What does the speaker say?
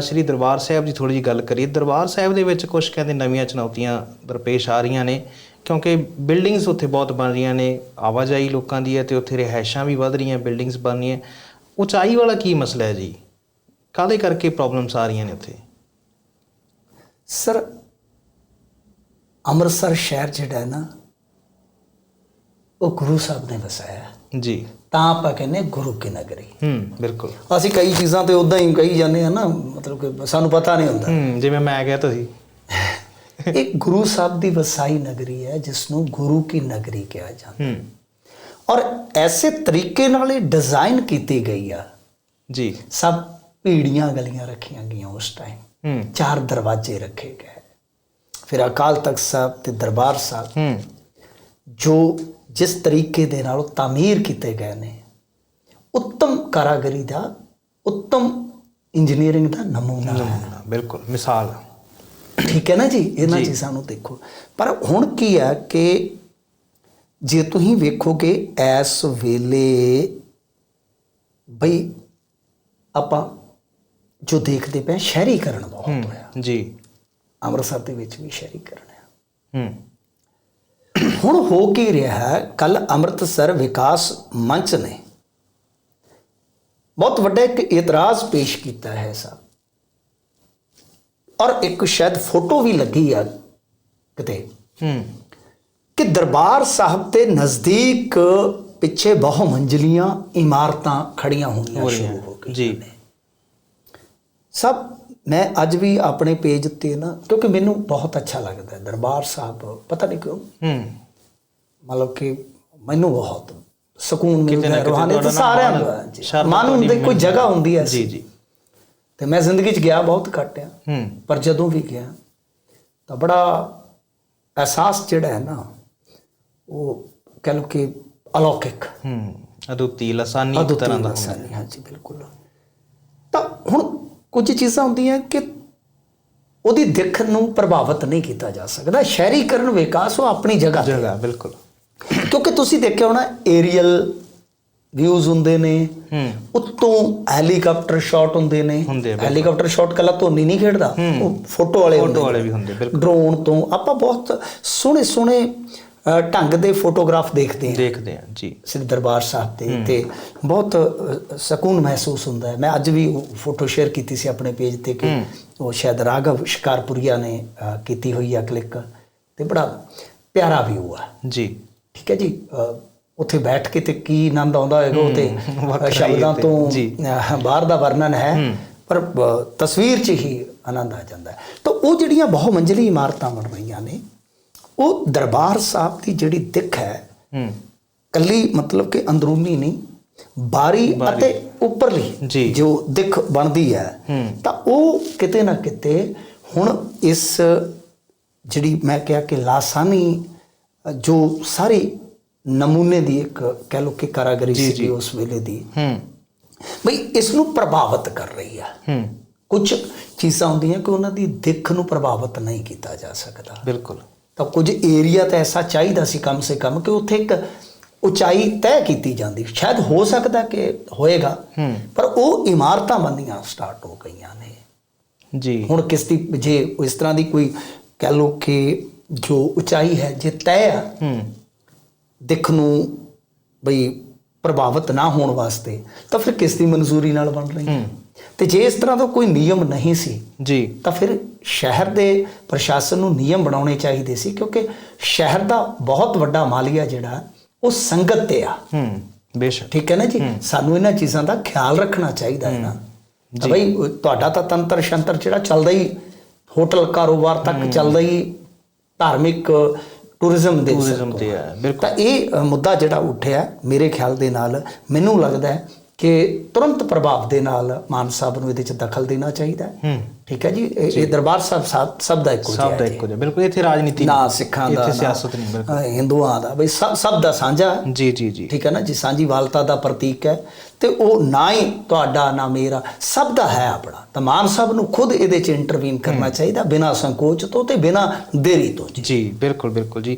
ਸ਼੍ਰੀ ਦਰਬਾਰ ਸਾਹਿਬ ਦੀ ਥੋੜੀ ਜੀ ਗੱਲ ਕਰੀਏ। ਦਰਬਾਰ ਸਾਹਿਬ ਦੇ ਵਿੱਚ ਕੁਝ ਕਹਿੰਦੇ ਨਵੀਆਂ ਚੁਣੌਤੀਆਂ ਦਰਪੇਸ਼ ਆ ਰਹੀਆਂ ਨੇ, ਕਿਉਂਕਿ ਬਿਲਡਿੰਗਸ ਉੱਥੇ ਬਹੁਤ ਬਣ ਰਹੀਆਂ ਨੇ, ਆਵਾਜਾਈ ਲੋਕਾਂ ਦੀ ਹੈ ਤੇ ਉੱਥੇ ਰਿਹਾਇਸ਼ਾਂ ਵੀ ਵਧ ਰਹੀਆਂ, ਬਿਲਡਿੰਗਸ ਬਣ ਰਹੀਆਂ ਉਚਾਈ ਵਾਲਾ ਕੀ ਮਸਲਾ ਹੈ ਜੀ? ਕਾਹਦੇ ਕਰਕੇ ਪ੍ਰੋਬਲਮਸ ਆ ਰਹੀਆਂ ਨੇ ਉੱਥੇ? ਸਰ, ਅੰਮ੍ਰਿਤਸਰ ਸ਼ਹਿਰ ਜਿਹੜਾ ਹੈ ਨਾ, ਉਹ ਗੁਰੂ ਸਾਹਿਬ ਨੇ ਵਸਾਇਆ। ਜੀ। ਤਾਂ ਆਪਾਂ ਕਹਿੰਦੇ ਗੁਰੂ ਕੀ ਨਗਰੀ। ਹੂੰ ਬਿਲਕੁਲ। ਅਸੀਂ ਕਈ ਚੀਜ਼ਾਂ ਤੇ ਉਦਾਂ ਹੀ ਕਹੀ ਜਾਂਦੇ ਆ ਨਾ ਮਤਲਬ ਕਿ ਸਾਨੂੰ ਪਤਾ ਨਹੀਂ ਹੁੰਦਾ। ਹੂੰ ਜਿਵੇਂ ਮੈਂ ਕਿਹਾ ਤੁਸੀਂ। ਇਹ ਗੁਰੂ ਸਾਹਿਬ ਦੀ ਵਸਾਈ ਨਗਰੀ ਹੈ ਜਿਸ ਨੂੰ ਗੁਰੂ ਕੀ ਨਗਰੀ ਕਿਹਾ ਜਾਂਦਾ। ਹੂੰ। ਔਰ ਐਸੇ ਤਰੀਕੇ ਨਾਲ ਇਹ ਡਿਜ਼ਾਈਨ ਕੀਤੀ ਗਈ ਆ। ਜੀ। ਸਭ ਪੀੜੀਆਂ ਗਲੀਆਂ ਰੱਖੀਆਂ ਗਈਆਂ ਉਸ ਟਾਈਮ ਹੂੰ। ਚਾਰ ਦਰਵਾਜ਼ੇ ਰੱਖੇ ਗਏ। ਫਿਰ ਅਕਾਲ ਤਖਤ ਸਾਹਿਬ ਤੇ ਦਰਬਾਰ ਸਾਹਿਬ। ਹੂੰ। ਜੋ ਜਿਸ ਤਰੀਕੇ ਦੇ ਨਾਲ ਉਹ ਤਾਮੀਰ ਕੀਤੇ ਗਏ ਨੇ ਉੱਤਮ ਕਾਰਾਗਰੀ ਦਾ ਉੱਤਮ ਇੰਜੀਨੀਅਰਿੰਗ ਦਾ ਨਮੂਨਾ ਹੈ। ਬਿਲਕੁਲ ਮਿਸਾਲ। ਠੀਕ ਹੈ ਨਾ ਜੀ? ਇਹਨਾਂ ਚੀਜ਼ਾਂ ਨੂੰ ਦੇਖੋ। ਪਰ ਹੁਣ ਕੀ ਹੈ ਕਿ ਜੇ ਤੁਸੀਂ ਵੇਖੋਗੇ ਇਸ ਵੇਲੇ ਬਈ ਆਪਾਂ ਜੋ ਦੇਖਦੇ ਪਏ ਸ਼ਹਿਰੀਕਰਨ ਬਹੁਤ ਹੋਇਆ। ਜੀ। ਅੰਮ੍ਰਿਤਸਰ ਦੇ ਵਿੱਚ ਵੀ ਸ਼ਹਿਰੀਕਰਨ ਹੈ ਹੂੰ। ਹੁਣ ਹੋ ਕੀ ਰਿਹਾ ਹੈ? ਕੱਲ ਅੰਮ੍ਰਿਤਸਰ ਵਿਕਾਸ ਮੰਚ ਨੇ ਬਹੁਤ ਵੱਡਾ ਇੱਕ ਇਤਰਾਜ਼ ਪੇਸ਼ ਕੀਤਾ ਹੈ ਸਾ ਔਰ ਇੱਕ ਸ਼ਾਇਦ ਫੋਟੋ ਵੀ ਲੱਗੀ ਆ ਕਿਤੇ ਹੂੰ। ਕਿ ਦਰਬਾਰ ਸਾਹਿਬ ਦੇ ਨਜ਼ਦੀਕ ਪਿੱਛੇ ਬਹੁ ਮੰਜ਼ਲੀਆਂ ਇਮਾਰਤਾਂ ਖੜੀਆਂ ਹੋਣੀਆਂ ਸ਼ੁਰੂ ਹੋ ਗਈਆਂ ਜੀ। ਸਭ ਮੈਂ ਅੱਜ ਵੀ ਆਪਣੇ ਪੇਜ ਤੇ ਨਾ ਕਿਉਂਕਿ ਮੈਨੂੰ ਬਹੁਤ ਅੱਛਾ ਲੱਗਦਾ ਹੈ ਦਰਬਾਰ ਸਾਹਿਬ ਪਤਾ ਨਹੀਂ ਕਿਉਂ। ਹੂੰ। ਮਤਲਬ ਕਿ ਮੈਨੂੰ ਬਹੁਤ ਸਕੂਨ ਮਿਲਦਾ ਹੈ ਰੂਹਾਨੀਅਤ ਤੁਹਾਡਾ ਸਾਰਿਆਂ ਨੂੰ ਹੈ ਜੀ। ਮਨ ਤੁਹਾਡੀ ਕੋਈ ਜਗ੍ਹਾ ਹੁੰਦੀ ਹੈ ਜੀ। ਜੀ। ਤੇ ਮੈਂ ਜ਼ਿੰਦਗੀ 'ਚ ਗਿਆ ਬਹੁਤ ਘੱਟ ਆ। ਹੂੰ। ਪਰ ਜਦੋਂ ਵੀ ਗਿਆ ਤਾਂ ਬੜਾ ਅਹਿਸਾਸ ਜਿਹੜਾ ਹੈ ਨਾ ਉਹ ਕਹ ਲਓ ਕਿ ਅਲੌਕਿਕ। ਹੂੰ ਅਦੁੱਤੀ ਲਸਾਨੀ ਤਰ੍ਹਾਂ ਦਾ ਲਸਾਨੀ, ਹਾਂਜੀ ਬਿਲਕੁਲ। ਤਾਂ ਹੁਣ ਕੁਝ ਚੀਜ਼ਾਂ ਹੁੰਦੀਆਂ ਕਿ ਉਹਦੀ ਦਿੱਖ ਨੂੰ ਪ੍ਰਭਾਵਿਤ ਨਹੀਂ ਕੀਤਾ ਜਾ ਸਕਦਾ। ਸ਼ਹਿਰੀਕਰਨ ਵਿਕਾਸ ਉਹ ਆਪਣੀ ਜਗ੍ਹਾ ਤੇ ਜਗ੍ਹਾ ਬਿਲਕੁਲ। ਕਿਉਂਕਿ ਤੁਸੀਂ ਦੇਖਿਆ ਹੋਣਾ ਏਰੀਅਲ ਵਿਊਜ਼ ਹੁੰਦੇ ਨੇ ਹੂੰ। ਉੱਤੋਂ ਹੈਲੀਕਾਪਟਰ ਸ਼ਾਟ ਹੁੰਦੇ ਨੇ। ਹੈਲੀਕਾਪਟਰ ਸ਼ਾਟ ਕੱਲਾ ਧੋਨੀ ਨਹੀਂ ਖੇਡਦਾ ਉਹ ਫੋਟੋ ਵਾਲੇ ਫੋਟੋ ਵਾਲੇ ਵੀ ਹੁੰਦੇ ਬਿਲਕੁਲ। ਡਰੋਨ ਤੋਂ ਆਪਾਂ ਬਹੁਤ ਸੋਹਣੇ ਸੋਹਣੇ ਢੰਗ ਦੇ ਫੋਟੋਗ੍ਰਾਫ ਦੇਖਦੇ ਹਾਂ। ਦੇਖਦੇ ਆ ਜੀ। ਸ੍ਰੀ ਦਰਬਾਰ ਸਾਹਿਬ ਤੇ ਤੇ ਬਹੁਤ ਸਕੂਨ ਮਹਿਸੂਸ ਹੁੰਦਾ ਹੈ। ਮੈਂ ਅੱਜ ਵੀ ਉਹ ਫੋਟੋ ਸ਼ੇਅਰ ਕੀਤੀ ਸੀ ਆਪਣੇ ਪੇਜ ਤੇ ਕਿ ਉਹ ਸ਼ਾਇਦ ਰਾਘਵ ਸ਼ਿਕਾਰਪੁਰੀਆ ਨੇ ਕੀਤੀ ਹੋਈ ਆ ਕਲਿੱਕ ਤੇ ਬੜਾ ਪਿਆਰਾ ਵਿਊ ਆ। ਜੀ। ਠੀਕ ਹੈ ਜੀ ਉੱਥੇ ਬੈਠ ਕੇ ਤੇ ਕੀ ਆਨੰਦ ਆਉਂਦਾ ਹੋਏਗਾ ਉਹ ਤੇ ਵੱਖਰਾ ਹੀ ਸ਼ਬਦਾਂ ਤੇ, ਬਾਹਰ ਦਾ ਵਰਣਨ ਹੈ ਪਰ ਤਸਵੀਰ 'ਚ ਹੀ ਆਨੰਦ ਆ ਜਾਂਦਾ ਹੈ। ਤਾਂ ਉਹ ਜਿਹੜੀਆਂ ਬਹੁ ਮੰਜ਼ਲੀ ਇਮਾਰਤਾਂ ਬਣ ਰਹੀਆਂ ਨੇ ਉਹ ਦਰਬਾਰ ਸਾਹਿਬ ਦੀ ਜਿਹੜੀ ਦਿੱਖ ਹੈ ਕੱਲੀ ਮਤਲਬ ਕਿ ਅੰਦਰੂਨੀ ਨਹੀਂ ਬਾਰੀ ਅਤੇ ਉੱਪਰਲੀ ਜੀ। ਦਿੱਖ ਬਣਦੀ ਹੈ। ਤਾਂ ਉਹ ਕਿਤੇ ਨਾ ਕਿਤੇ ਹੁਣ ਇਸ ਜਿਹੜੀ ਮੈਂ ਕਿਹਾ ਕਿ ਲਾਸਾਨੀ ਜੋ ਸਾਰੀ ਨਮੂਨੇ ਦੀ ਇੱਕ ਕਹਿ ਲਓ ਕਿ ਕਾਰਾਗਰੀ ਸੀ ਉਸ ਵੇਲੇ ਦੀ। ਹੂੰ। ਬਈ ਇਸ ਨੂੰ ਪ੍ਰਭਾਵਿਤ ਕਰ ਰਹੀ ਹੈ ਹੂੰ। ਕੁਝ ਚੀਜ਼ਾਂ ਹੁੰਦੀਆਂ ਕਿ ਉਹਨਾਂ ਦੀ ਦਿੱਖ ਨੂੰ ਪ੍ਰਭਾਵਿਤ ਨਹੀਂ ਕੀਤਾ ਜਾ ਸਕਦਾ। ਬਿਲਕੁਲ। ਤਾਂ ਕੁਝ ਏਰੀਆ ਤਾਂ ਐਸਾ ਚਾਹੀਦਾ ਸੀ ਕਮ ਸੇ ਕਮ ਕਿ ਉੱਥੇ ਇੱਕ ਉਚਾਈ ਤੈਅ ਕੀਤੀ ਜਾਂਦੀ। ਸ਼ਾਇਦ ਹੋ ਸਕਦਾ ਕਿ ਹੋਏਗਾ। ਪਰ ਉਹ ਇਮਾਰਤਾਂ ਬੰਦੀਆਂ ਸਟਾਰਟ ਹੋ ਗਈਆਂ ਨੇ। ਜੀ। ਹੁਣ ਕਿਸ ਦੀ ਜੇ ਇਸ ਤਰ੍ਹਾਂ ਦੀ ਕੋਈ ਕਹਿ ਲਓ ਕਿ ਜੋ ਉਚਾਈ ਹੈ ਜੇ ਤੈਅ ਆ ਹੂੰ। ਦਿੱਖ ਨੂੰ ਬਈ ਪ੍ਰਭਾਵਿਤ ਨਾ ਹੋਣ ਵਾਸਤੇ ਤਾਂ ਫਿਰ ਕਿਸ ਦੀ ਮਨਜ਼ੂਰੀ ਨਾਲ ਬਣ ਰਹੀ ਹੈ? ਤੇ ਜੇ ਇਸ ਤਰ੍ਹਾਂ ਦਾ ਕੋਈ ਨਿਯਮ ਨਹੀਂ ਸੀ ਜੀ। ਤਾਂ ਫਿਰ ਸ਼ਹਿਰ ਦੇ ਪ੍ਰਸ਼ਾਸਨ ਨੂੰ ਨਿਯਮ ਬਣਾਉਣੇ ਚਾਹੀਦੇ ਸੀ ਕਿਉਂਕਿ ਸ਼ਹਿਰ ਦਾ ਬਹੁਤ ਵੱਡਾ ਮਾਲੀਆ ਜਿਹੜਾ ਉਹ ਸੰਗਤ ਤੇ ਆ। ਹੂੰ ਬੇਸ਼ੱਕ। ਠੀਕ ਹੈ ਨਾ ਜੀ? ਸਾਨੂੰ ਇਹਨਾਂ ਚੀਜ਼ਾਂ ਦਾ ਖਿਆਲ ਰੱਖਣਾ ਚਾਹੀਦਾ ਹੈ ਨਾ। ਤਾਂ ਬਈ ਤੁਹਾਡਾ ਤਾਂ ਤੰਤਰ ਸ਼ੰਤਰ ਜਿਹੜਾ ਚੱਲਦਾ ਹੀ ਹੋਟਲ ਕਾਰੋਬਾਰ ਤੱਕ ਚੱਲਦਾ ਹੀ ਧਾਰਮਿਕ ਟੂਰਿਜ਼ਮ ਦੇ ਟੂਰਿਜ਼ਮ ਤੇ ਹੈ। ਬਿਲਕੁਲ। ਤਾਂ ਇਹ ਮੁੱਦਾ ਜਿਹੜਾ ਉੱਠਿਆ ਮੇਰੇ ਖਿਆਲ ਦੇ ਨਾਲ ਮੈਨੂੰ ਲੱਗਦਾ ਹੈ ਕਿ ਤੁਰੰਤ ਪ੍ਰਭਾਵ ਦੇ ਨਾਲ ਮਾਨ ਸਾਹਿਬ ਨੂੰ ਇਹਦੇ ਚ ਦਖਲ ਦੇਣਾ ਚਾਹੀਦਾ ਹੈ। ਠੀਕ ਹੈ ਜੀ? ਇਹ ਦਰਬਾਰ ਸਾਹਿਬ ਸਭ ਦਾ ਇੱਕੋ ਜਿਹਾ ਸਭ ਦਾ ਇੱਕੋ ਜਿਹਾ। ਬਿਲਕੁਲ ਇੱਥੇ ਰਾਜਨੀਤੀ ਨਾ। ਸਿੱਖਾਂ ਦਾ ਇੱਥੇ ਸਿਆਸਤ ਨਹੀਂ ਬਿਲਕੁਲ। ਹਿੰਦੂਆਂ ਦਾ। ਬਈ ਸਭ ਸਭ ਦਾ ਸਾਂਝਾ। ਜੀ ਜੀ ਜੀ। ਠੀਕ ਹੈ ਨਾ ਜੀ? ਸਾਂਝੀ ਵਾਲਤਾ ਦਾ ਪ੍ਰਤੀਕ ਹੈ। ਤੇ ਉਹ ਨਾ ਹੀ ਤੁਹਾਡਾ ਨਾ ਮੇਰਾ ਸਭ ਦਾ ਹੈ ਆਪਣਾ। ਤਾਂ ਮਾਨ ਸਾਹਿਬ ਨੂੰ ਖੁਦ ਇਹਦੇ ਚ ਇੰਟਰਵੀਨ ਕਰਨਾ ਚਾਹੀਦਾ ਬਿਨਾਂ ਸੰਕੋਚ ਤੋਂ ਤੇ ਬਿਨਾਂ ਦੇਰੀ ਤੋਂ ਜੀ ਬਿਲਕੁਲ ਬਿਲਕੁਲ ਜੀ।